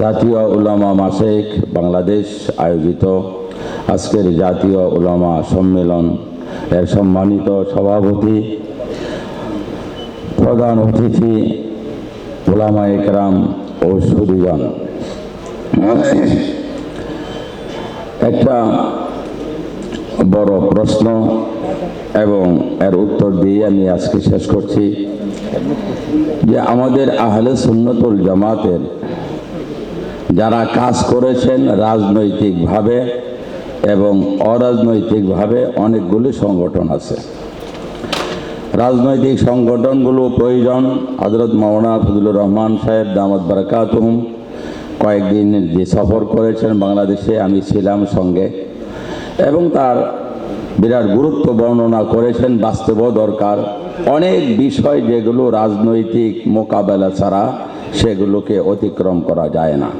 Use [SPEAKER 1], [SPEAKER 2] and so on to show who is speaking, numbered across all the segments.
[SPEAKER 1] জাতীয় উলামা মাসেক বাংলাদেশ আয়োজিত আজকের জাতীয় উলামা সম্মেলন। এর সম্মানিত সভাপতি, প্রধান অতিথি, উলামা একরাম ও সুদীগণ একটা বড় প্রশ্ন এবং এর উত্তর দিয়ে আমি আজকে শেষ করছি যে আমাদের আহলে সুন্নতুল জামাতের যারা কাজ করেছেন রাজনৈতিকভাবে এবং অরাজনৈতিকভাবে অনেকগুলি সংগঠন আছে। রাজনৈতিক সংগঠনগুলো প্রয়োজন হজরত মাওলানা ফজলুর রহমান সাহেব দামদ বারাকাতুম কয়েকদিন যে সফর করেছেন বাংলাদেশে, আমি ছিলাম সঙ্গে। এবং তার বিরাট গুরুত্ব বর্ণনা করেছেন বাস্তব দরকার। অনেক বিষয় যেগুলো রাজনৈতিক মোকাবেলা ছাড়া সেগুলোকে অতিক্রম করা যায় না।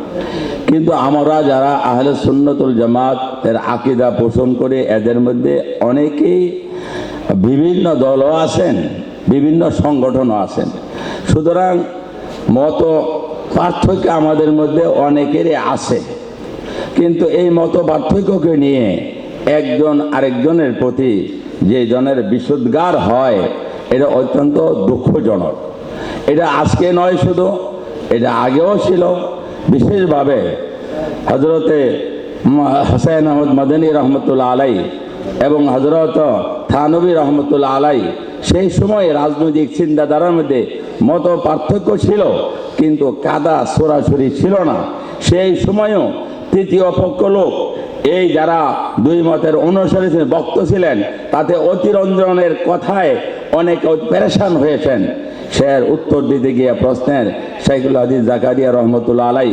[SPEAKER 1] কিন্তু আমরা যারা আহলে সুন্নতুল জামাত, এর আকিদা পোষণ করে, এদের মধ্যে অনেকেই বিভিন্ন দলও আছেন, বিভিন্ন সংগঠনও আছেন। সুতরাং মত পার্থক্য আমাদের মধ্যে অনেকেরই আছে। কিন্তু এই মত পার্থক্যকে নিয়ে একজন আরেকজনের প্রতি যে জনের বিশুদ্ধার হয়, এটা অত্যন্ত দুঃখজনক। এটা আজকে নয় শুধু এটা আগেও ছিল। বিশেষভাবে হজরতে হোসেন আহমদ মদনী রহমতুল্লাহ আলাই এবং হজরত থানবী রহমতুল্লাহ আলাই সেই সময় রাজনৈতিক চিন্তাধারার মধ্যে মত পার্থক্য ছিল কিন্তু কাদা সরাসরি ছিল না। সেই সময়ও তৃতীয় পক্ষ লোক এই যারা দুই মতের অনুসারী ছিলেন, বক্ত ছিলেন তাতে অতিরঞ্জনের কথায় অনেক পেরেশান হয়েছেন। সে এর উত্তর দিতে গিয়ে প্রশ্নের শাইখুল হাদিস জাকারিয়া রহমতুল্লাহ আলাই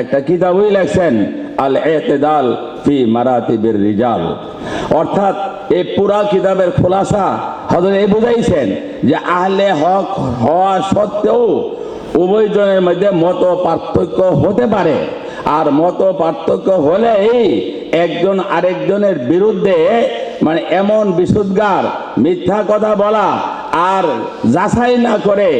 [SPEAKER 1] একটা কিতাবই লেখছেন আল এতেদাল ফি মারাতিবের রিজাল। অর্থাৎ এই পুরা কিতাবের খোলাসা হজরত এই বুঝাইছেন যে আহলে হক হওয়া সত্ত্বেও উভয়জনের মধ্যে মত পার্থক্য হতে পারে। আর মত পার্থক্য হলেই একজন আরেকজনের বিরুদ্ধে মানে এমন বিশুদ্ধার মিথ্যা কথা বলা আর যাচাই না করে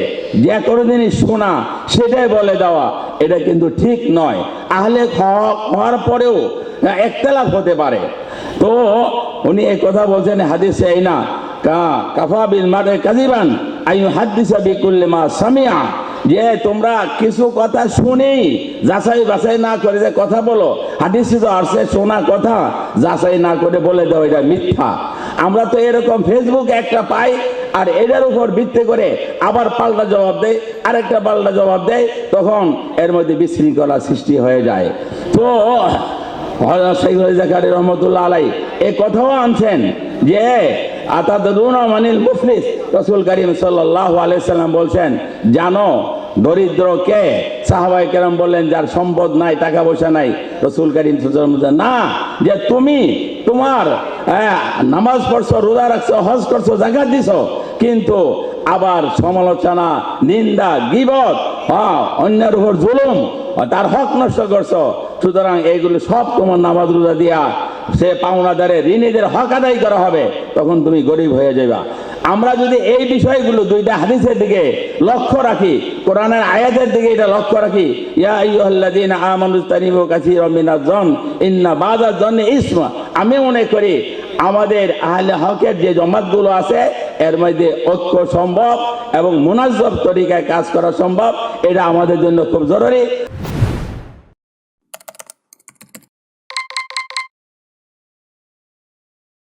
[SPEAKER 1] যে কোনো জিনিস শোনা, সেটাই বলে দেওয়া, এটা কিন্তু ঠিক নয়। আহলে হওয়ার পরেও একতলাফ হতে পারে। তো উনি এই কথা বলছেন, হাদিসে এই না, কা, কাফা বিল মারে কাজিবান আইয়ু হাদিসা বিকুল্লে মা সামিয়া যে তোমরা কিছু কথা শুনি, যাচাই বাছাই না করে যে কথা বলো, হাদিসে তো আসছে শোনা কথা, যাচাই না করে বলে দাও এটা মিথ্যা। আমরা তো এরকম ফেসবুক একটা পাই আর এটার উপর ভিত্তি করে আবার পাল্টা জবাব দেয়, আরেকটা পাল্টা জবাব দেয়, তখন এর মধ্যে বিশৃঙ্খলা সৃষ্টি হয়ে যায়। তো আলাই কথাও আনছেন যে মানিল রসুল বলছেন, জানো দরিদ্র কে সাহাবাই কেরাম বললেন, যার সম্পদ নাই, টাকা পয়সা নাই, রসুল করিম না, যে তুমি তোমার নামাজ পড়ছো, রোজা রাখছো, হজ করছ জাকাত দিছো, কিন্তু আবার সমালোচনা, নিন্দা, গিবত হ্যাঁ অন্যের উপর জুলুম তার হক নষ্ট করছ, সুতরাং এইগুলো সব তোমার নামাজ রোজা দিয়া, সে পাওনাদারে ঋণীদের হক আদায় করা হবে, তখন তুমি গরিব হয়ে যাবা আমরা যদি এই বিষয়গুলো দুইটা হাদিসের দিকে লক্ষ্য রাখি, কোরআনের আয়াতের দিকে এটা লক্ষ্য রাখি, ইয়া আইয়ুহাল্লাযীনা আমানু তানিবু কাসীরাম মিনাজ-জন ইন্না বাযাজ-জন্নি ইসমা। আমি মনে করি আমাদের আহলে হকের যে জমাতগুলো আছে, এর মধ্যে ঐক্য সম্ভব এবং মুনাজ্জব তরিকায় কাজ করা সম্ভব, এটা আমাদের জন্য খুব জরুরি।